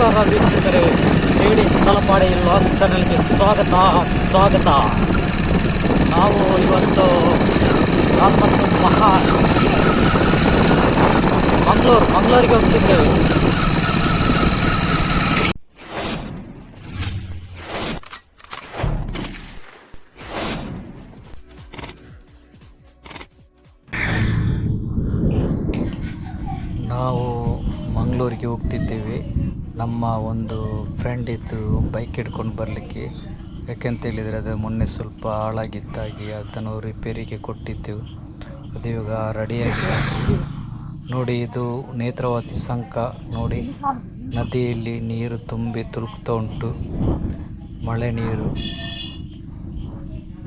ನಮಸ್ಕಾರ ವೀಕ್ಷಕರೇ D Talapady log ಚಾನಲ್ಗೆ ಸ್ವಾಗತ ಸ್ವಾಗತ. ನಾವು ಇವತ್ತು ನಾನು ಮತ್ತು ಮಹಾ ಮಂಗಳೂರು, ಮಂಗಳೂರಿಗೆ ಹೋಗ್ತಿದ್ದೇವೆ. ಹೋಗ್ತಿದ್ದೇವೆ. ನಮ್ಮ ಒಂದು ಫ್ರೆಂಡ್ ಇದ್ದು ಬೈಕ್ ಹಿಡ್ಕೊಂಡು ಬರಲಿಕ್ಕೆ. ಯಾಕೆಂತೇಳಿದರೆ ಅದು ಮೊನ್ನೆ ಸ್ವಲ್ಪ ಹಾಳಾಗಿತ್ತಾಗಿ ಅದನ್ನು ರಿಪೇರಿಗೆ ಕೊಟ್ಟಿದ್ದೆವು ಅದು ಇವಾಗ ರೆಡಿಯಾಗಿದೆ ನೋಡಿ, ಇದು ನೇತ್ರಾವತಿ ಸಂಕ. ನೋಡಿ, ನದಿಯಲ್ಲಿ ನೀರು ತುಂಬಿ ತುಳುಕ್ತಾ ಉಂಟು. ಮಳೆ ನೀರು.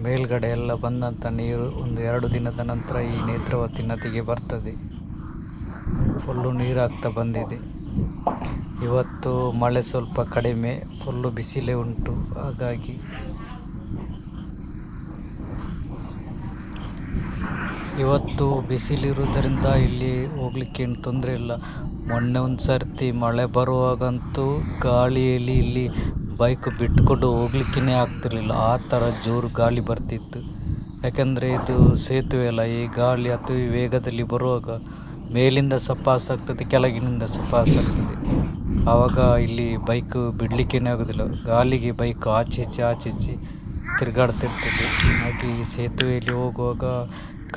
ಮೇಲ್ಗಡೆ ಎಲ್ಲ ಬಂದಂಥ ನೀರು ಒಂದು ಎರಡು ದಿನದ ನಂತರ ಈ ನೇತ್ರಾವತಿ ನದಿಗೆ ಬರ್ತದೆ. ಫುಲ್ಲು ನೀರಾಗ್ತಾ ಬಂದಿದೆ. ಇವತ್ತು ಮಳೆ ಸ್ವಲ್ಪ ಕಡಿಮೆ ಫುಲ್ಲು ಬಿಸಿಲೇ ಉಂಟು. ಹಾಗಾಗಿ ಇವತ್ತು ಬಿಸಿಲಿರುವುದರಿಂದ ಇಲ್ಲಿ ಹೋಗ್ಲಿಕ್ಕೇನು ತೊಂದರೆ ಇಲ್ಲ. ಮೊನ್ನೆ ಒಂದು ಸರ್ತಿ ಮಳೆ ಬರುವಾಗಂತೂ ಗಾಳಿಯಲ್ಲಿ ಇಲ್ಲಿ ಬೈಕ್ ಬಿಟ್ಕೊಂಡು ಹೋಗ್ಲಿಕ್ಕೇ ಆಗ್ತಿರಲಿಲ್ಲ. ಆ ಥರ ಜೋರು ಗಾಳಿ ಬರ್ತಿತ್ತು. ಯಾಕೆಂದರೆ ಇದು ಸೇತುವೆ ಅಲ್ಲ, ಈ ಗಾಳಿ ಅಥವಾ ವೇಗದಲ್ಲಿ ಬರುವಾಗ ಮೇಲಿಂದ ಸಹ ಪಾಸ್ ಆಗ್ತದೆ ಕೆಳಗಿನಿಂದ ಸಹ ಪಾಸ್ ಆಗ್ತದೆ ಆವಾಗ ಇಲ್ಲಿ ಬೈಕ್ ಬಿಡಲಿಕ್ಕೇನೆ ಆಗೋದಿಲ್ಲ. ಗಾಲಿಗೆ ಬೈಕ್ ಆಚೆ ಈಚೆ ಆಚೆ ಈಚೆ ತಿರುಗಾಡ್ತಿರ್ತದೆ. ಹಾಗೆ ಈ ಸೇತುವೆಯಲ್ಲಿ ಹೋಗುವಾಗ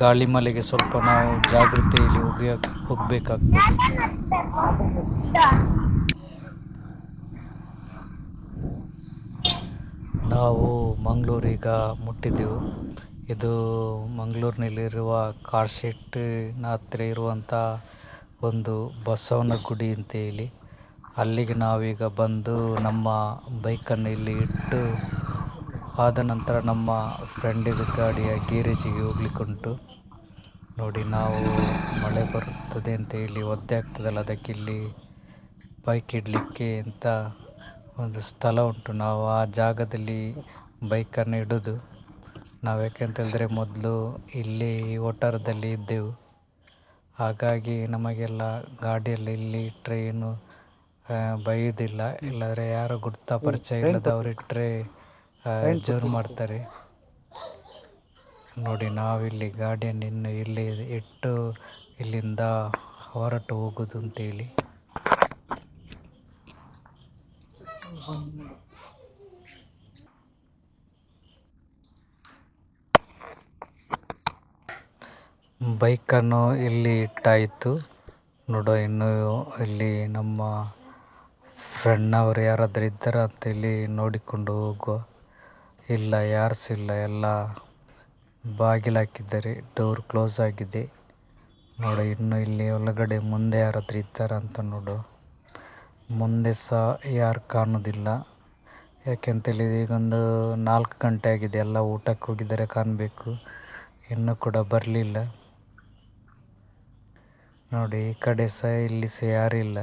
ಗಾಳಿ ಮಳೆಗೆ ಸ್ವಲ್ಪ ನಾವು ಜಾಗೃತೆಯಲ್ಲಿ ಹೋಗಿ ಹೋಗಬೇಕಾಗ್ತದೆ. ನಾವು ಮಂಗಳೂರಿಗ ಮುಟ್ಟಿದ್ದೆವು ಇದು ಮಂಗಳೂರಿನಲ್ಲಿರುವ ಕಾರ್ಶೆಟ್ಟಿನ ಹತ್ತಿರ ಇರುವಂಥ ಒಂದು ಬಸವನ ಗುಡಿ ಅಂತೇಳಿ ಅಲ್ಲಿಗೆ ನಾವೀಗ ಬಂದು ನಮ್ಮ ಬೈಕನ್ನು ಇಲ್ಲಿ ಇಟ್ಟು, ಆದ ನಂತರ ನಮ್ಮ ಫ್ರೆಂಡಿದ ಗಾಡಿಯ ಗ್ಯಾರೇಜಿಗೆ ಹೋಗ್ಲಿಕ್ಕುಂಟು. ನೋಡಿ, ನಾವು ಮಳೆ ಬರುತ್ತದೆ ಅಂತ ಹೇಳಿ ಒದ್ದೆ ಆಗ್ತದಲ್ಲ, ಅದಕ್ಕೆ ಇಲ್ಲಿ ಬೈಕ್ ಇಡಲಿಕ್ಕೆ ಅಂತ ಒಂದು ಸ್ಥಳ ಉಂಟು. ನಾವು ಆ ಜಾಗದಲ್ಲಿ ಬೈಕನ್ನು ಇಡೋದು. ನಾವು ಯಾಕೆಂತೇಳಿದ್ರೆ ಮೊದಲು ಇಲ್ಲಿ ಒಟ್ಟಾರದಲ್ಲಿ ಇದ್ದೆವು. ಹಾಗಾಗಿ ನಮಗೆಲ್ಲ ಗಾಡಿಯಲ್ಲಿ ಇಲ್ಲಿ ಟ್ರೈನು ಬೈಯೋದಿಲ್ಲ. ಇಲ್ಲಾಂದರೆ ಯಾರು ಗುರ್ತ ಪರಿಚಯ ಇಲ್ಲದವ್ರು ಇಟ್ಟರೆ ಜೋರು ಮಾಡ್ತಾರೆ. ನೋಡಿ, ನಾವಿಲ್ಲಿ ಗಾಡಿಯನ್ನು ಇನ್ನು ಇಲ್ಲಿ ಇಟ್ಟು ಇಲ್ಲಿಂದ ಹೊರಟು ಹೋಗೋದು ಅಂತೇಳಿ. ಬೈಕನ್ನು ಇಲ್ಲಿ ಇಟ್ಟಾಯಿತು. ನೋಡು, ಇನ್ನು ಇಲ್ಲಿ ನಮ್ಮ ಫ್ರೆಂಡ್ನವ್ರು ಯಾರಾದರೂ ಇದ್ದಾರಾ ಅಂತ ಇಲ್ಲಿ ನೋಡಿಕೊಂಡು ಹೋಗುವ ಇಲ್ಲ ಯಾರು ಸಹ ಇಲ್ಲ. ಎಲ್ಲ ಬಾಗಿಲು ಹಾಕಿದ್ದಾರೆ. ಡೋರ್ ಕ್ಲೋಸ್ ಆಗಿದೆ. ನೋಡು, ಇನ್ನು ಇಲ್ಲಿ ಒಳಗಡೆ ಮುಂದೆ ಯಾರಾದರೂ ಇದ್ದಾರಾ ಅಂತ ನೋಡು. ಮುಂದೆ ಸಹ ಯಾರು ಕಾಣೋದಿಲ್ಲ. ಯಾಕೆಂತೇಳಿ ಈಗೊಂದು ನಾಲ್ಕು ಗಂಟೆ ಆಗಿದೆ. ಎಲ್ಲ ಊಟಕ್ಕೆ ಹೋಗಿದ್ದಾರೆ, ಕಾಣಬೇಕು. ಇನ್ನೂ ಕೂಡ ಬರಲಿಲ್ಲ. ನೋಡಿ, ಈ ಕಡೆ ಸಹ ಇಲ್ಲಿ ಸಹ ಯಾರಿಲ್ಲ.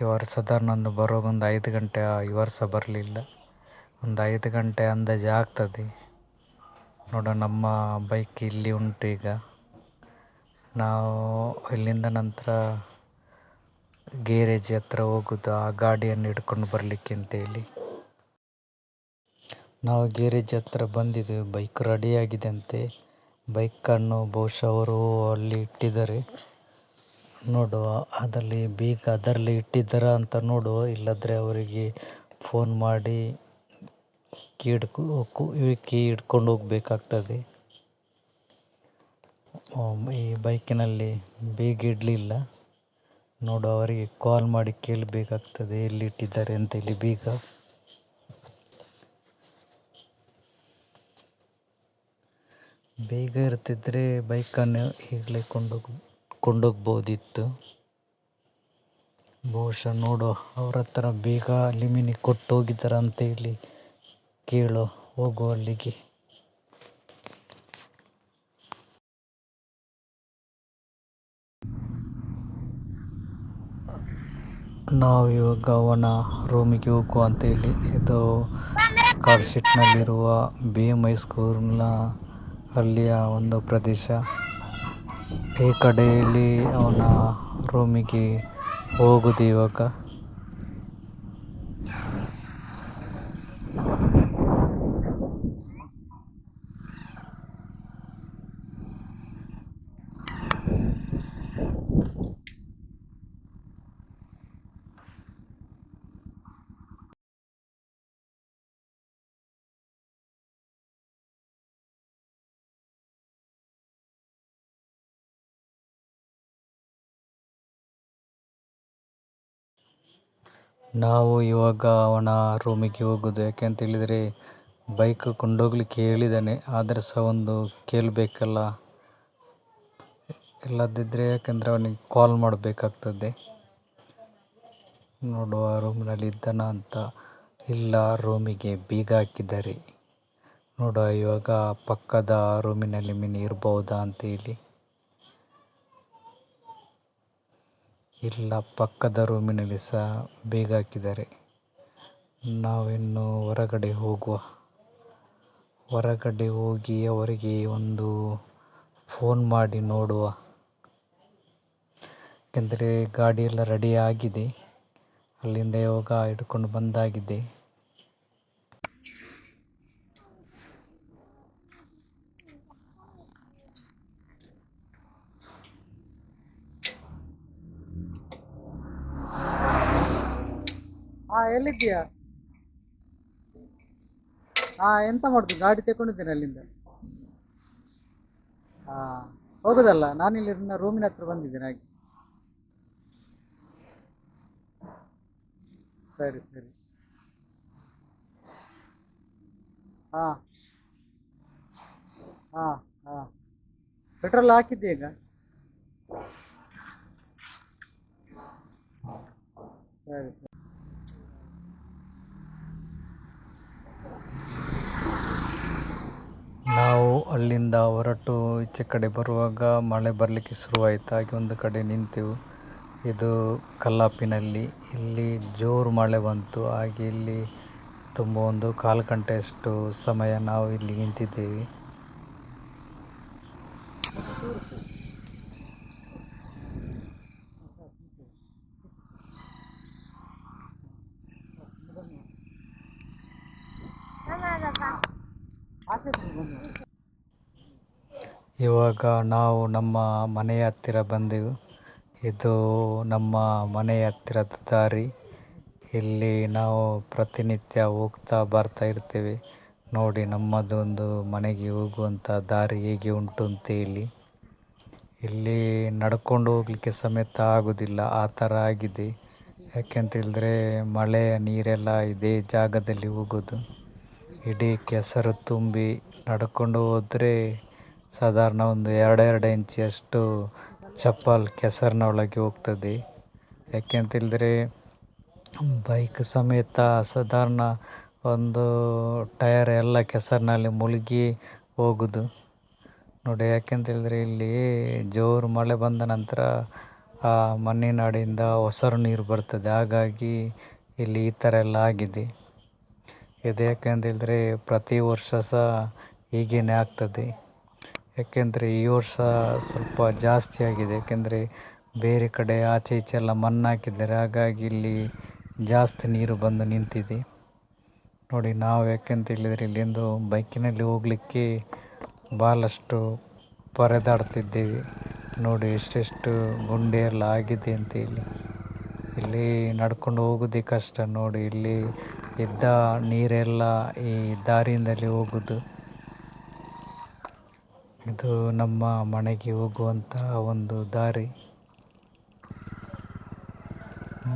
ಈ ವರ್ಷ ಬರುವಾಗ ಒಂದು ಐದು ಗಂಟೆ ಈ ವರ್ಷ ಬರಲಿಲ್ಲ. ಒಂದು ಐದು ಗಂಟೆ ಅಂದಾಜು ಆಗ್ತದೆ. ನೋಡೋ, ನಮ್ಮ ಬೈಕ್ ಇಲ್ಲಿ ಉಂಟು ಈಗ. ನಾವು ಇಲ್ಲಿಂದ ನಂತರ ಗ್ಯಾರೇಜ್ ಹತ್ರ ಹೋಗೋದು, ಆ ಗಾಡಿಯನ್ನು ಹಿಡ್ಕೊಂಡು ಬರಲಿಕ್ಕೆ ಅಂತೇಳಿ ನಾವು ಗ್ಯಾರೇಜ್ ಹತ್ರ ಬಂದಿದ್ದೇವೆ ಬೈಕ್ ರೆಡಿಯಾಗಿದೆ ಅಂತೆ. ಬೈಕನ್ನು ಬಹುಶಃ ಅವರು ಅಲ್ಲಿ ಇಟ್ಟಿದ್ದಾರೆ. ನೋಡುವ, ಅದರಲ್ಲಿ ಬೀಗ, ಅದರಲ್ಲಿ ಇಟ್ಟಿದ್ದಾರಾ ಅಂತ ನೋಡುವ. ಇಲ್ಲದ್ರೆ ಅವರಿಗೆ ಫೋನ್ ಮಾಡಿ ಕೀ ಹಿಡ್ಕೊ ಕೀ ಹಿಡ್ಕೊಂಡು ಹೋಗಬೇಕಾಗ್ತದೆ. ಈ ಬೈಕಿನಲ್ಲಿ ಬೀಗ ಇಡಲಿಲ್ಲ. ನೋಡು ಅವರಿಗೆ ಕಾಲ್ ಮಾಡಿ ಕೇಳಬೇಕಾಗ್ತದೆ, ಎಲ್ಲಿ ಇಟ್ಟಿದ್ದಾರೆ ಅಂತೇಳಿ ಬೀಗ. ಬೇಗ ಇರ್ತಿದ್ರೆ ಬೈಕನ್ನು ಈಗಲೇ ಕೊಂಡೋಗಿ, ಕೊಂಡೋಗ್ಬೋದಿತ್ತು. ಬಹುಶಃ ನೋಡು, ಅವ್ರ ಹತ್ರ ಬೇಗ ಲಿಮಿನಿ ಕೊಟ್ಟು ಹೋಗಿದ್ದಾರೆ ಅಂತೇಳಿ ಕೇಳೋ, ಹೋಗು ಅಲ್ಲಿಗೆ. ನಾವು ಇವಾಗ ಅವನ ರೂಮಿಗೆ ಹೋಗುವ ಅಂತೇಳಿ ಇದು ಕಾರ್ ಸೀಟ್ನಲ್ಲಿರುವ ಬಿ ಎಂ ಐ ಸ್ಕೂಲ್ನ ಅಲ್ಲಿಯ ಒಂದು ಪ್ರದೇಶ. ಈ ಕಡೆಯಲ್ಲಿ ಅವನ ರೂಮಿಗೆ ಹೋಗುದು ಇವಾಗ ನಾವು ಇವಾಗ ಅವನ ರೂಮಿಗೆ ಹೋಗೋದು. ಯಾಕೆ ಅಂತೇಳಿದರೆ ಬೈಕ್ ಕೊಂಡೋಗ್ಲಿಕ್ಕೆ ಹೇಳಿದ್ದಾನೆ ಆದರೆ ಸಹ ಒಂದು ಕೇಳಬೇಕಲ್ಲ. ಇಲ್ಲದಿದ್ದರೆ ಯಾಕಂದರೆ ಅವನಿಗೆ ಕಾಲ್ ಮಾಡಬೇಕಾಗ್ತದೆ. ನೋಡುವ ರೂಮ್ನಲ್ಲಿ ಇದ್ದಾನ ಅಂತ. ಇಲ್ಲ ರೂಮಿಗೆ ಬೀಗ ಹಾಕಿದ್ದಾರೆ. ನೋಡುವ ಇವಾಗ ಪಕ್ಕದ ರೂಮಿನಲ್ಲಿ ಮಿನಿ ಇರ್ಬೋದಾ ಅಂತೇಳಿ ಇಲ್ಲ, ಪಕ್ಕದ ರೂಮಿನಲ್ಲಿ ಸಹ ಬೇಗ ಹಾಕಿದ್ದಾರೆ. ನಾವಿನ್ನು ಹೊರಗಡೆ ಹೋಗುವ. ಹೊರಗಡೆ ಹೋಗಿ ಅವರಿಗೆ ಒಂದು ಫೋನ್ ಮಾಡಿ ನೋಡುವ. ಯಾಕೆಂದರೆ ಗಾಡಿ ಎಲ್ಲ ರೆಡಿ ಆಗಿದೆ. ಅಲ್ಲಿಂದ ಇವಾಗ ಹಿಡ್ಕೊಂಡು ಬಂದಾಗಿದೆ. ಹಾ ಎಲ್ಲಿದ್ದೀಯಾ? ಹಾ ಎಂತ ಮಾಡುದು? ಗಾಡಿ ತಗೊಂಡಿದ್ದೇನೆ ಅಲ್ಲಿಂದ? ಹಾ ಹೋಗುದಲ್ಲ. ನಾನಿಲ್ಲಿ ನನ್ನ ರೂಮಿನ ಹತ್ರ ಬಂದಿದ್ದೇನೆ, ಹಾಗೆ. ಸರಿ ಸರಿ. ಹಾ ಹಾ ಹಾ ಪೆಟ್ರೋಲ್ ಹಾಕಿದ್ದೆ ಈಗ. ಸರಿ ಸರಿ ನಾವು ಅಲ್ಲಿಂದ ಹೊರಟು ಈಚೆ ಕಡೆ ಬರುವಾಗ ಮಳೆ ಬರಲಿಕ್ಕೆ ಶುರುವಾಯಿತು. ಹಾಗೆ ಒಂದು ಕಡೆ ನಿಂತೆವು. ಇದು ಕಲ್ಲಾಪಿನಲ್ಲಿ. ಇಲ್ಲಿ ಜೋರು ಮಳೆ ಬಂತು. ಹಾಗೆ ಇಲ್ಲಿ ತುಂಬ ಒಂದು ಕಾಲು ಗಂಟೆಯಷ್ಟು ಸಮಯ ನಾವು ಇಲ್ಲಿ ನಿಂತಿದ್ದೇವೆ. Bye. ಇವಾಗ ನಾವು ನಮ್ಮ ಮನೆಯ ಹತ್ತಿರ ಬಂದೆವು. ಇದು ನಮ್ಮ ಮನೆಯ ಹತ್ತಿರದ ದಾರಿ. ಇಲ್ಲಿ ನಾವು ಪ್ರತಿನಿತ್ಯ ಹೋಗ್ತಾ ಬರ್ತಾ ಇರ್ತೇವೆ. ನೋಡಿ ನಮ್ಮದೊಂದು ಮನೆಗೆ ಹೋಗುವಂಥ ದಾರಿ ಹೇಗೆ ಉಂಟು ಅಂತೇಳಿ ಇಲ್ಲಿ ನಡ್ಕೊಂಡು ಹೋಗಲಿಕ್ಕೆ ಸಮೇತ ಆಗೋದಿಲ್ಲ. ಆ ಥರ ಆಗಿದೆ. ಯಾಕೆಂತ ಹೇಳಿದ್ರೆ ಮಳೆಯ ನೀರೆಲ್ಲ ಇದೇ ಜಾಗದಲ್ಲಿ ಹೋಗೋದು. ಇಡೀ ಕೆಸರು ತುಂಬಿ ನಡ್ಕೊಂಡು ಹೋದರೆ ಸಾಧಾರಣ ಒಂದು ಎರಡೆರಡು ಇಂಚಿಯಷ್ಟು ಚಪ್ಪಲ್ ಕೆಸರಿನ ಒಳಗೆ ಹೋಗ್ತದೆ. ಯಾಕೆ ಹೇಳಿದ್ರೆ ಬೈಕ್ ಸಮೇತ ಸಾಧಾರಣ ಒಂದು ಟಯರ್ ಎಲ್ಲ ಕೆಸರಿನಲ್ಲಿ ಮುಳುಗಿ ಹೋಗುದು. ನೋಡಿ, ಯಾಕೆ ಹೇಳಿದ್ರೆ ಇಲ್ಲಿ ಜೋರು ಮಳೆ ಬಂದ ನಂತರ ಆ ಮಣ್ಣಿನಾಡಿಂದ ಹೊಸರು ನೀರು ಬರ್ತದೆ. ಹಾಗಾಗಿ ಇಲ್ಲಿ ಈ ಥರ ಎಲ್ಲ ಆಗಿದೆ. ಇದು. ಪ್ರತಿ ವರ್ಷ ಸಹ ಹೀಗೇನೆ ಆಗ್ತದೆ. ಯಾಕೆಂದರೆ ಈ ವರ್ಷ ಸ್ವಲ್ಪ ಜಾಸ್ತಿ ಆಗಿದೆ. ಯಾಕೆಂದರೆ ಬೇರೆ ಕಡೆ ಆಚೆ ಈಚೆ ಎಲ್ಲ ಮಣ್ಣು ಹಾಕಿದ್ದಾರೆ ಹಾಗಾಗಿ ಇಲ್ಲಿ ಜಾಸ್ತಿ ನೀರು ಬಂದು ನಿಂತಿದೆ. ನೋಡಿ, ನಾವು ಯಾಕೆಂತ ಹೇಳಿದರೆ ಇಲ್ಲಿಂದು ಬೈಕಿನಲ್ಲಿ ಹೋಗಲಿಕ್ಕೆ ಭಾಳಷ್ಟು ಪರದಾಡ್ತಿದ್ದೇವೆ. ನೋಡಿ, ಎಷ್ಟೆಷ್ಟು ಗುಂಡಿ ಎಲ್ಲ ಆಗಿದೆ ಅಂತೇಳಿ ಇಲ್ಲಿ ನಡ್ಕೊಂಡು ಹೋಗೋದೇ ಕಷ್ಟ. ನೋಡಿ, ಇಲ್ಲಿ ಇದ್ದ ನೀರೆಲ್ಲ ಈ ದಾರಿಯಿಂದಲೇ ಹೋಗೋದು ಇದು ನಮ್ಮ ಮನೆಗೆ ಹೋಗುವಂತಹ ಒಂದು ದಾರಿ.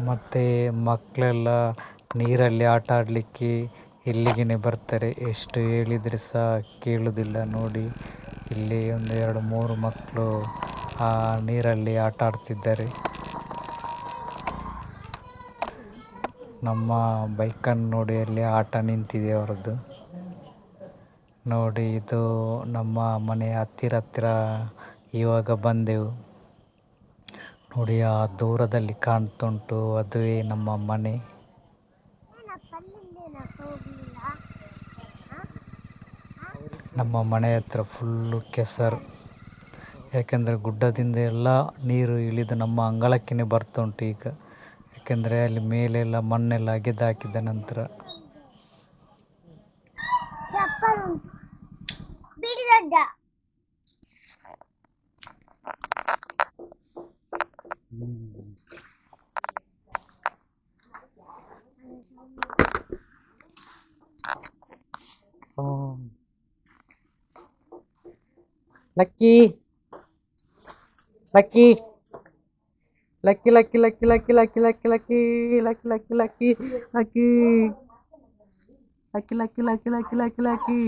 ಮತ್ತು ಮಕ್ಕಳೆಲ್ಲ ನೀರಲ್ಲಿ ಆಟ ಆಡಲಿಕ್ಕೆ ಇಲ್ಲಿಗೇ ಬರ್ತಾರೆ. ಎಷ್ಟು ಹೇಳಿದರೆ ಸಹ ಕೇಳೋದಿಲ್ಲ ನೋಡಿ, ಇಲ್ಲಿ ಒಂದು ಎರಡು ಮೂರು ಮಕ್ಕಳು ಆ ನೀರಲ್ಲಿ ಆಟ ಆಡ್ತಿದ್ದಾರೆ. ನಮ್ಮ ಬೈಕನ್ನು ನೋಡಿ ಅಲ್ಲಿ ಆಟ ನಿಂತಿದೆ ಅವರದ್ದು. ನೋಡಿ ಇದು ನಮ್ಮ ಮನೆಯ ಹತ್ತಿರ ಹತ್ತಿರ ಇವಾಗ ಬಂದೆವು. ನೋಡಿ ಆ ದೂರದಲ್ಲಿ ಕಾಣ್ತುಂಟು ಅದುವೇ ನಮ್ಮ ಮನೆ. ನಮ್ಮ ಮನೆ ಹತ್ರ ಫುಲ್ಲು ಕೆಸರು. ಯಾಕೆಂದರೆ ಗುಡ್ಡದಿಂದ ಎಲ್ಲ ನೀರು ಇಳಿದು ನಮ್ಮ ಅಂಗಳಕ್ಕೇ ಬರ್ತುಂಟು ಈಗ. ಯಾಕೆಂದರೆ ಅಲ್ಲಿ ಮೇಲೆಲ್ಲ ಮಣ್ಣೆಲ್ಲ ಅಗೆದು ಹಾಕಿದ ನಂತರ. Lucky. Lucky. Lucky lucky lucky lucky lucky lucky lucky lucky lucky lucky lucky lucky lucky lucky lucky lucky lucky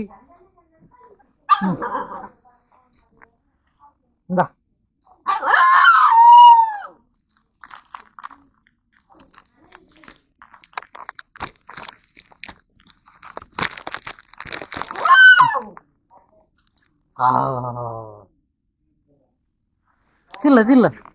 ಇಂದ ಆ ತಿಲ್ಲ ತಿಲ್ಲ ಹ್ಮ್